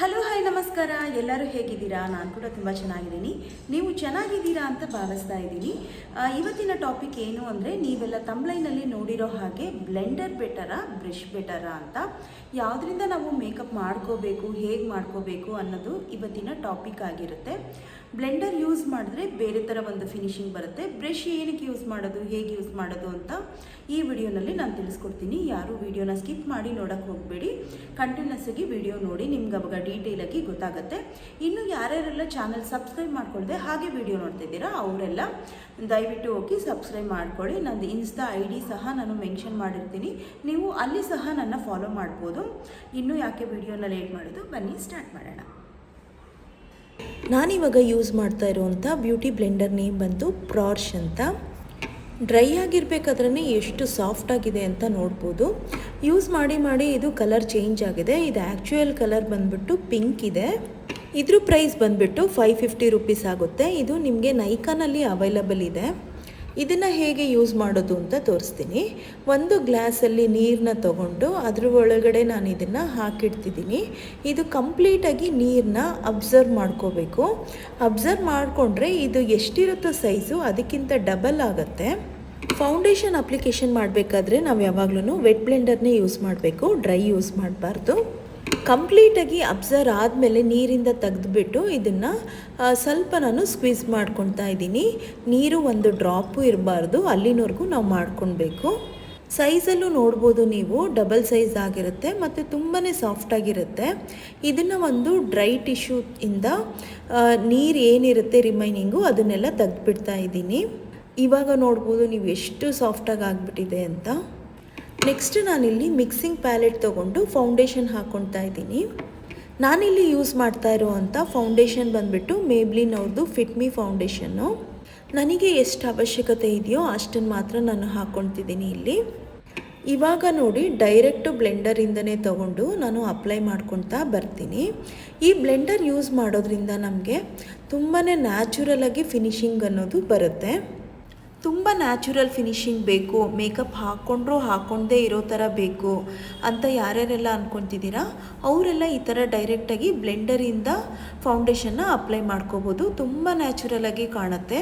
Hello, hi, ನಮಸ್ಕಾರ. ಎಲ್ಲರೂ ಹೇಗಿದ್ದೀರಾ? ನಾನು ಕೂಡ ತುಂಬ ಚೆನ್ನಾಗಿದ್ದೀನಿ. ನೀವು ಚೆನ್ನಾಗಿದ್ದೀರಾ ಅಂತ ಭಾವಿಸ್ತಾ ಇದ್ದೀನಿ. ಇವತ್ತಿನ ಟಾಪಿಕ್ ಏನು ಅಂದರೆ ನೀವೆಲ್ಲ ತಂಬ್ಲೈನಲ್ಲಿ ನೋಡಿರೋ ಹಾಗೆ ಬ್ಲೆಂಡರ್ ಬೆಟರಾ ಬ್ರಷ್ ಬೆಟರಾ ಅಂತ. ಯಾವುದರಿಂದ ನಾವು ಮೇಕಪ್ ಮಾಡ್ಕೋಬೇಕು, ಹೇಗೆ ಮಾಡ್ಕೋಬೇಕು ಅನ್ನೋದು ಇವತ್ತಿನ ಟಾಪಿಕ್ ಆಗಿರುತ್ತೆ. ಬ್ಲೆಂಡರ್ ಯೂಸ್ ಮಾಡಿದ್ರೆ ಬೇರೆ ಥರ ಒಂದು ಫಿನಿಶಿಂಗ್ ಬರುತ್ತೆ. ಬ್ರಷ್ ಏನಕ್ಕೆ ಯೂಸ್ ಮಾಡೋದು, ಹೇಗೆ ಯೂಸ್ ಮಾಡೋದು ಅಂತ ಈ ವಿಡಿಯೋನಲ್ಲಿ ನಾನು ತಿಳಿಸ್ಕೊಡ್ತೀನಿ. ಯಾರು ವಿಡಿಯೋನ ಸ್ಕಿಪ್ ಮಾಡಿ ನೋಡೋಕ್ಕೆ ಹೋಗಬೇಡಿ. ಕಂಟಿನ್ಯೂಸ್ ಆಗಿ ವಿಡಿಯೋ ನೋಡಿ, ನಿಮ್ಗೆ ಅವಾಗ ಡೀಟೇಲಾಗಿ ಗೊತ್ತಾಗುತ್ತೆ. ಇನ್ನು ಯಾರ್ಯಾರೆಲ್ಲ ಚಾನಲ್ ಸಬ್ಸ್ಕ್ರೈಬ್ ಮಾಡ್ಕೊಳ್ದೆ ಹಾಗೆ ವಿಡಿಯೋ ನೋಡ್ತಿದ್ದೀರಾ, ಅವರೆಲ್ಲ ದಯವಿಟ್ಟು ಹೋಗಿ ಸಬ್ಸ್ಕ್ರೈಬ್ ಮಾಡ್ಕೊಳ್ಳಿ. ನಂದು ಇನ್ಸ್ಟಾ ಐ ಡಿ ಸಹ ನಾನು ಮೆನ್ಷನ್ ಮಾಡಿರ್ತೀನಿ. ನೀವು ಅಲ್ಲಿ ಸಹ ನನ್ನ ಫಾಲೋ ಮಾಡ್ಬೋದು. ಇನ್ನು ಯಾಕೆ ವಿಡಿಯೋನ ಲೇಟ್ ಮಾಡೋದು? ಬನ್ನಿ ಸ್ಟಾರ್ಟ್ ಮಾಡೋಣ. ನಾನಿವಾಗ ಯೂಸ್ ಮಾಡ್ತಾ ಇರುವಂಥ ಬ್ಯೂಟಿ ಬ್ಲೆಂಡರ್ ನೇಮ್ ಬಂದು ಪ್ರಾರ್ಶ್ ಅಂತ. ಡ್ರೈ ಆಗಿರಬೇಕಾದ್ರೇ ಎಷ್ಟು ಸಾಫ್ಟ್ ಆಗಿದೆ ಅಂತ ನೋಡ್ಬೋದು. ಯೂಸ್ ಮಾಡಿ ಮಾಡಿ ಇದು ಕಲರ್ ಚೇಂಜ್ ಆಗಿದೆ. ಇದು ಆ್ಯಕ್ಚುಯಲ್ ಕಲರ್ ಬಂದ್ಬಿಟ್ಟು ಪಿಂಕ್ ಇದೆ. ಇದ್ರ ಪ್ರೈಸ್ ಬಂದುಬಿಟ್ಟು ಫೈವ್ ಫಿಫ್ಟಿ ರುಪೀಸ್ ಆಗುತ್ತೆ. ಇದು ನಿಮಗೆ ನೈಕಾನಲ್ಲಿ ಅವೈಲಬಲ್ ಇದೆ. ಇದನ್ನು ಹೇಗೆ ಯೂಸ್ ಮಾಡೋದು ಅಂತ ತೋರಿಸ್ತೀನಿ. ಒಂದು ಗ್ಲಾಸಲ್ಲಿ ನೀರನ್ನ ತಗೊಂಡು ಅದ್ರ ಒಳಗಡೆ ನಾನು ಇದನ್ನು ಹಾಕಿಡ್ತಿದ್ದೀನಿ. ಇದು ಕಂಪ್ಲೀಟಾಗಿ ನೀರನ್ನ ಅಬ್ಸರ್ವ್ ಮಾಡ್ಕೋಬೇಕು. ಅಬ್ಸರ್ವ್ ಮಾಡಿಕೊಂಡ್ರೆ ಇದು ಎಷ್ಟಿರುತ್ತೋ ಸೈಜು ಅದಕ್ಕಿಂತ ಡಬಲ್ ಆಗುತ್ತೆ. ಫೌಂಡೇಶನ್ ಅಪ್ಲಿಕೇಶನ್ ಮಾಡಬೇಕಾದ್ರೆ ನಾವು ಯಾವಾಗಲೂ ವೆಟ್ ಬ್ಲೆಂಡರ್ನೇ ಯೂಸ್ ಮಾಡಬೇಕು ಡ್ರೈ ಯೂಸ್ ಮಾಡಬಾರ್ದು. ಕಂಪ್ಲೀಟಾಗಿ ಅಬ್ಸರ್ವ್ ಆದಮೇಲೆ ನೀರಿಂದ ತೆಗೆದುಬಿಟ್ಟು ಇದನ್ನು ಸ್ವಲ್ಪ ನಾನು ಸ್ಕ್ವೀಸ್ ಮಾಡ್ಕೊತಾ ಇದ್ದೀನಿ. ನೀರು ಒಂದು ಡ್ರಾಪು ಇರಬಾರ್ದು, ಅಲ್ಲಿನವರೆಗೂ ನಾವು ಮಾಡ್ಕೊಳ್ಬೇಕು ಸೈಜಲ್ಲೂ ನೋಡ್ಬೋದು ನೀವು ಡಬಲ್ ಸೈಜ್ ಆಗಿರುತ್ತೆ ಮತ್ತು ತುಂಬಾ ಸಾಫ್ಟಾಗಿರುತ್ತೆ ಇದನ್ನು ಒಂದು ಡ್ರೈ ಟಿಶ್ಯೂ ಇಂದ ನೀರು ಏನಿರುತ್ತೆ ರಿಮೈನಿಂಗು ಅದನ್ನೆಲ್ಲ ತೆಗೆದುಬಿಡ್ತಾ ಇದ್ದೀನಿ. ಇವಾಗ ನೋಡ್ಬೋದು ನೀವು ಎಷ್ಟು ಸಾಫ್ಟಾಗಿ ಆಗಿಬಿಟ್ಟಿದೆ ಅಂತ. ನೆಕ್ಸ್ಟ್ ನಾನಿಲ್ಲಿ ಮಿಕ್ಸಿಂಗ್ ಪ್ಯಾಲೆಟ್ ತೊಗೊಂಡು ಫೌಂಡೇಶನ್ ಹಾಕ್ಕೊಳ್ತಾ ಇದ್ದೀನಿ. ನಾನಿಲ್ಲಿ ಯೂಸ್ ಮಾಡ್ತಾ ಇರುವಂಥ ಫೌಂಡೇಶನ್ ಬಂದುಬಿಟ್ಟು ಮೇಬ್ಲಿನ್ ಅವ್ರದ್ದು ಫಿಟ್ ಮಿ ಫೌಂಡೇಶನ್ನು ನನಗೆ ಎಷ್ಟು ಅವಶ್ಯಕತೆ ಇದೆಯೋ ಅಷ್ಟನ್ನು ಮಾತ್ರ ನಾನು ಹಾಕ್ಕೊಳ್ತಿದ್ದೀನಿ ಇಲ್ಲಿ. ಇವಾಗ ನೋಡಿ ಡೈರೆಕ್ಟು ಬ್ಲೆಂಡರಿಂದನೇ ತಗೊಂಡು ನಾನು ಅಪ್ಲೈ ಮಾಡ್ಕೊಳ್ತಾ ಬರ್ತೀನಿ. ಈ ಬ್ಲೆಂಡರ್ ಯೂಸ್ ಮಾಡೋದ್ರಿಂದ ನಮಗೆ ತುಂಬಾ ನ್ಯಾಚುರಲಾಗಿ ಫಿನಿಶಿಂಗ್ ಅನ್ನೋದು ಬರುತ್ತೆ. ತುಂಬ ನ್ಯಾಚುರಲ್ ಫಿನಿಶಿಂಗ್ ಬೇಕು ಮೇಕಪ್ ಹಾಕ್ಕೊಂಡ್ರೂ ಹಾಕ್ಕೊಂಡೇ ಇರೋ ಥರ ಬೇಕು ಅಂತ ಯಾರ್ಯಾರೆಲ್ಲ ಅಂದ್ಕೊತಿದ್ದೀರಾ ಅವರೆಲ್ಲ ಈ ಥರ ಡೈರೆಕ್ಟಾಗಿ ಬ್ಲೆಂಡರಿಂದ ಫೌಂಡೇಶನ್ನ ಅಪ್ಲೈ ಮಾಡ್ಕೋಬೋದು. ತುಂಬ ನ್ಯಾಚುರಲಾಗಿ ಕಾಣುತ್ತೆ.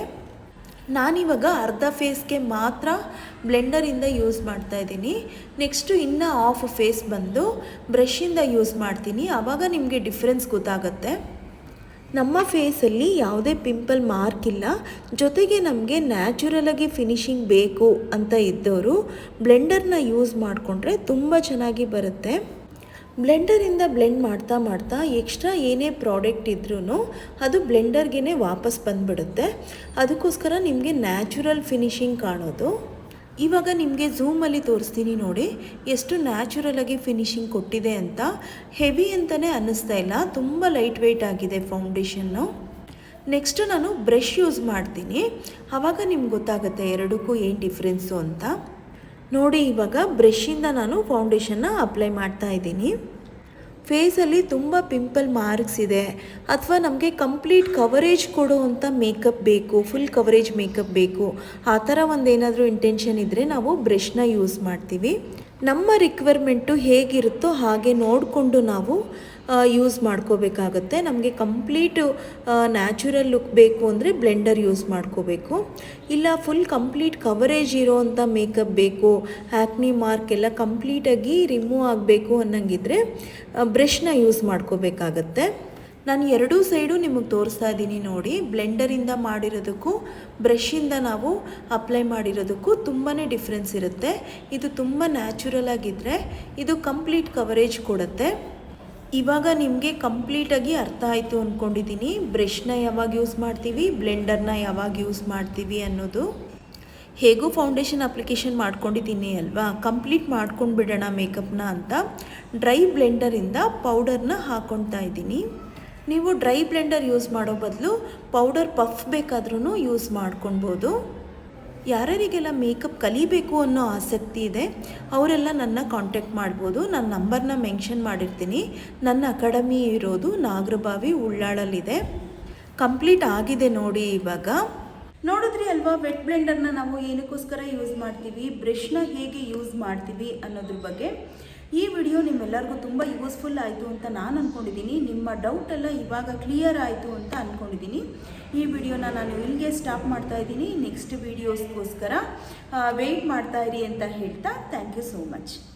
ನಾನಿವಾಗ ಅರ್ಧ ಫೇಸ್ಗೆ ಮಾತ್ರ ಬ್ಲೆಂಡರಿಂದ ಯೂಸ್ ಮಾಡ್ತಾ ಇದ್ದೀನಿ. ನೆಕ್ಸ್ಟು ಇನ್ನು ಆಫ್ ಫೇಸ್ ಬಂದು ಬ್ರಷಿಂದ ಯೂಸ್ ಮಾಡ್ತೀನಿ. ಆವಾಗ ನಿಮಗೆ ಡಿಫ್ರೆನ್ಸ್ ಗೊತ್ತಾಗುತ್ತೆ. ನಮ್ಮ ಫೇಸಲ್ಲಿ ಯಾವುದೇ ಪಿಂಪಲ್ ಮಾರ್ಕ್ ಇಲ್ಲ. ಜೊತೆಗೆ ನಮಗೆ ನ್ಯಾಚುರಲಾಗಿ ಫಿನಿಶಿಂಗ್ ಬೇಕು ಅಂತ ಇದ್ದವರು ಬ್ಲೆಂಡರ್ನ ಯೂಸ್ ಮಾಡಿಕೊಂಡ್ರೆ ತುಂಬ ಚೆನ್ನಾಗಿ ಬರುತ್ತೆ. ಬ್ಲೆಂಡರಿಂದ ಬ್ಲೆಂಡ್ ಮಾಡ್ತಾ ಮಾಡ್ತಾ ಎಕ್ಸ್ಟ್ರಾ ಏನೇ ಪ್ರಾಡಕ್ಟ್ ಇದ್ರೂ ಅದು ಬ್ಲೆಂಡರ್ಗೆ ವಾಪಸ್ ಬಂದುಬಿಡುತ್ತೆ. ಅದಕ್ಕೋಸ್ಕರ ನಿಮಗೆ ನ್ಯಾಚುರಲ್ ಫಿನಿಶಿಂಗ್ ಕಾಣೋದು. ಇವಾಗ ನಿಮಗೆ ಝೂಮಲ್ಲಿ ತೋರಿಸ್ತೀನಿ ನೋಡಿ, ಎಷ್ಟು ನ್ಯಾಚುರಲಾಗಿ ಫಿನಿಶಿಂಗ್ ಕೊಟ್ಟಿದೆ ಅಂತ. ಹೆವಿ ಅಂತಲೇ ಅನ್ನಿಸ್ತಾ ಇಲ್ಲ, ತುಂಬ ಲೈಟ್ ವೆಯ್ಟ್ ಆಗಿದೆ ಫೌಂಡೇಶನ್ನು ನೆಕ್ಸ್ಟು ನಾನು ಬ್ರಷ್ ಯೂಸ್ ಮಾಡ್ತೀನಿ. ಆವಾಗ ನಿಮ್ಗೆ ಗೊತ್ತಾಗುತ್ತೆ ಎರಡಕ್ಕೂ ಏನು ಡಿಫ್ರೆನ್ಸು ಅಂತ. ನೋಡಿ ಇವಾಗ ಬ್ರಷಿಂದ ನಾನು ಫೌಂಡೇಶನ್ನ ಅಪ್ಲೈ ಮಾಡ್ತಾ ಇದ್ದೀನಿ. ಫೇಸಲ್ಲಿ ತುಂಬ ಪಿಂಪಲ್ ಮಾರ್ಕ್ಸ್ ಇದೆ. ಅಥವಾ ನಮಗೆ ಕಂಪ್ಲೀಟ್ ಕವರೇಜ್ ಕೊಡುವಂಥ ಮೇಕಪ್ ಬೇಕು ಫುಲ್ ಕವರೇಜ್ ಮೇಕಪ್ ಬೇಕು. ಆ ಥರ ಒಂದೇನಾದರೂ ಇಂಟೆನ್ಷನ್ ಇದ್ದರೆ ನಾವು ಬ್ರಷ್ನ ಯೂಸ್ ಮಾಡ್ತೀವಿ. ನಮ್ಮ ರಿಕ್ವೈರ್ಮೆಂಟು ಹೇಗಿರುತ್ತೋ ಹಾಗೆ ನೋಡಿಕೊಂಡು ನಾವು ಯೂಸ್ ಮಾಡ್ಕೋಬೇಕಾಗತ್ತೆ. ನಮಗೆ ಕಂಪ್ಲೀಟು ನ್ಯಾಚುರಲ್ ಲುಕ್ ಬೇಕು ಅಂದರೆ ಬ್ಲೆಂಡರ್ ಯೂಸ್ ಮಾಡ್ಕೋಬೇಕು. ಇಲ್ಲ ಫುಲ್ ಕಂಪ್ಲೀಟ್ ಕವರೇಜ್ ಇರೋವಂಥ ಮೇಕಪ್ ಬೇಕು ಹ್ಯಾಕ್ನಿ ಮಾರ್ಕ್ ಎಲ್ಲ ಕಂಪ್ಲೀಟಾಗಿ ರಿಮೂವ್ ಆಗಬೇಕು ಅನ್ನಂಗಿದ್ರೆ ಬ್ರಷ್ನ ಯೂಸ್ ಮಾಡ್ಕೋಬೇಕಾಗತ್ತೆ. ನಾನು ಎರಡೂ ಸೈಡು ನಿಮಗೆ ತೋರಿಸ್ತಾ ಇದ್ದೀನಿ ನೋಡಿ. ಬ್ಲೆಂಡರಿಂದ ಮಾಡಿರೋದಕ್ಕೂ ಬ್ರಷಿಂದ ನಾವು ಅಪ್ಲೈ ಮಾಡಿರೋದಕ್ಕೂ ತುಂಬಾ ಡಿಫ್ರೆನ್ಸ್ ಇರುತ್ತೆ. ಇದು ತುಂಬ ನ್ಯಾಚುರಲ್ ಆಗಿದ್ದರೆ ಇದು ಕಂಪ್ಲೀಟ್ ಕವರೇಜ್ ಕೊಡುತ್ತೆ. ಇವಾಗ ನಿಮಗೆ ಕಂಪ್ಲೀಟಾಗಿ ಅರ್ಥ ಆಯಿತು ಅಂದ್ಕೊಂಡಿದ್ದೀನಿ ಬ್ರಷ್ನ ಯಾವಾಗ ಯೂಸ್ ಮಾಡ್ತೀವಿ, ಬ್ಲೆಂಡರ್ನ ಯಾವಾಗ ಯೂಸ್ ಮಾಡ್ತೀವಿ ಅನ್ನೋದು. ಹೇಗೂ ಫೌಂಡೇಶನ್ ಅಪ್ಲಿಕೇಶನ್ ಮಾಡ್ಕೊಂಡಿದ್ದೀನಿ ಅಲ್ವಾ? ಕಂಪ್ಲೀಟ್ ಮಾಡ್ಕೊಂಡು ಬಿಡೋಣ ಮೇಕಪ್ನ ಅಂತ. ಡ್ರೈ ಬ್ಲೆಂಡರಿಂದ ಪೌಡರ್ನ ಹಾಕ್ಕೊಳ್ತಾ ಇದ್ದೀನಿ. ನೀವು ಡ್ರೈ ಬ್ಲೆಂಡರ್ ಯೂಸ್ ಮಾಡೋ ಬದಲು ಪೌಡರ್ ಪಫ್ ಬೇಕಾದ್ರೂ ಯೂಸ್ ಮಾಡ್ಕೊಳ್ಬೋದು ಯಾರ್ಯಾರಿಗೆಲ್ಲ ಮೇಕಪ್ ಕಲಿಬೇಕು ಅನ್ನೋ ಆಸಕ್ತಿ ಇದೆ, ಅವರೆಲ್ಲ ನನ್ನ ಕಾಂಟ್ಯಾಕ್ಟ್ ಮಾಡ್ಬೋದು. ನನ್ನ ನಂಬರ್ನ ಮೆನ್ಷನ್ ಮಾಡಿರ್ತೀನಿ. ನನ್ನ ಅಕಾಡೆಮಿ ಇರೋದು ನಾಗರಬಾವಿ ಉಳ್ಳಾಳಲ್ಲಿದೆ. ಕಂಪ್ಲೀಟ್ ಆಗಿದೆ ನೋಡಿ ಇವಾಗ. ನೋಡಿದ್ರಿ ಅಲ್ವಾ ವೆಟ್ ಬ್ಲೆಂಡರ್ನ ನಾವು ಏನಕ್ಕೋಸ್ಕರ ಯೂಸ್ ಮಾಡ್ತೀವಿ ಬ್ರಷ್ನ ಹೇಗೆ ಯೂಸ್ ಮಾಡ್ತೀವಿ ಅನ್ನೋದ್ರ ಬಗ್ಗೆ? ಈ ವಿಡಿಯೋ ನಿಮ್ಮೆಲ್ಲರಿಗೂ ತುಂಬ ಯೂಸ್ಫುಲ್ ಆಯಿತು ಅಂತ ನಾನು ಅಂದ್ಕೊಂಡಿದ್ದೀನಿ ನಿಮ್ಮ ಡೌಟ್ ಎಲ್ಲ ಇವಾಗ ಕ್ಲಿಯರ್ ಆಯಿತು ಅಂತ ಅಂದ್ಕೊಂಡಿದ್ದೀನಿ ಈ ವಿಡಿಯೋನ ನಾನು ಇಲ್ಲಿಗೆ ಸ್ಟಾಪ್ ಮಾಡ್ತಾ ಇದ್ದೀನಿ. ನೆಕ್ಸ್ಟ್ ವಿಡಿಯೋಸ್ಗೋಸ್ಕರ ವೆಯ್ಟ್ ಮಾಡ್ತಾ ಇರಿ ಅಂತ ಹೇಳ್ತಾ ಥ್ಯಾಂಕ್ ಯು ಸೋ ಮಚ್